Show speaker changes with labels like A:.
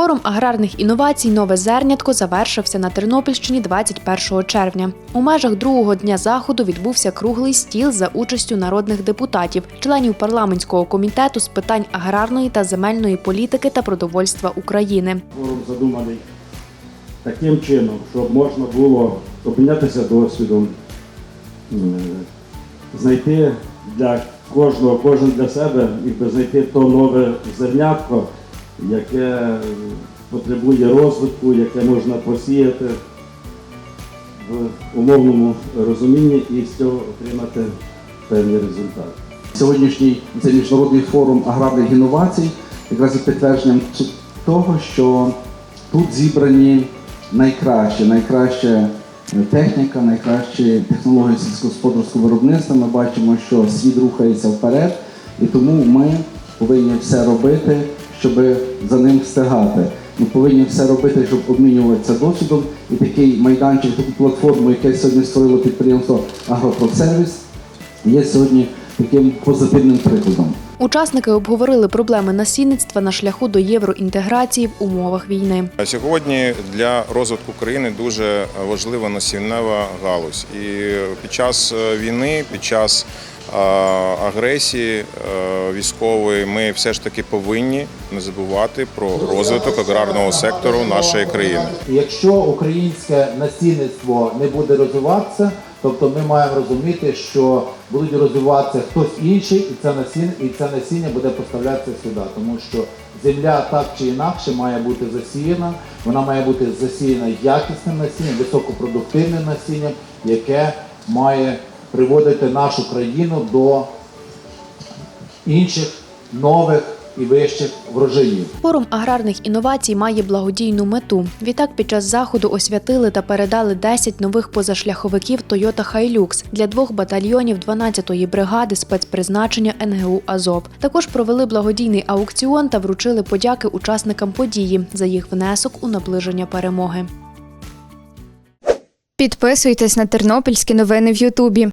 A: Форум аграрних інновацій Нове зернятко завершився на Тернопільщині 21 червня. У межах другого дня заходу відбувся круглий стіл за участю народних депутатів, членів парламентського комітету з питань аграрної та земельної політики та продовольства України.
B: Форум задуманий таким чином, щоб можна було обмінятися досвідом, знайти для кожного, кожен для себе, якби знайти то нове зернятко, яке потребує розвитку, яке можна посіяти в умовному розумінні і з цього отримати певний результат.
C: Сьогоднішній це міжнародний форум аграрних інновацій, якраз і підтвердженням того, що тут зібрані найкращі, найкраща е, техніка, найкращі технології сільськогосподарського виробництва. Ми бачимо, що світ рухається вперед, і тому ми повинні все робити, щоб за ним встигати. Ми повинні все робити, щоб обмінюватися досвідом. І такий майданчик, таку платформу, яке сьогодні створило підприємство Агропродсервіс, є сьогодні таким позитивним прикладом.
A: Учасники обговорили проблеми насінництва на шляху до євроінтеграції в умовах війни.
D: Сьогодні для розвитку країни дуже важлива насіннева галузь. І під час е, війни, під час агресії е, військової, ми все ж таки повинні не забувати про розвиток аграрного сектору нашої країни.
E: Якщо українське насінництво не буде розвиватися, тобто ми маємо розуміти, що будуть розвиватися хтось інший, і це насіння, і це насіння буде поставлятися сюди, тому що земля так чи інакше має бути засіяна, вона має бути засіяна якісним насінням, високопродуктивним насінням, яке має приводити нашу країну до інших нових і вищих врожаїв.
A: Форум аграрних інновацій має благодійну мету. Відтак, під час заходу освятили та передали 10 нових позашляховиків Toyota Hilux для двох батальйонів 12-ї бригади спецпризначення НГУ Азов. Також провели благодійний аукціон та вручили подяки учасникам події за їх внесок у наближення перемоги.
F: Підписуйтесь на тернопільські новини в Ютубі.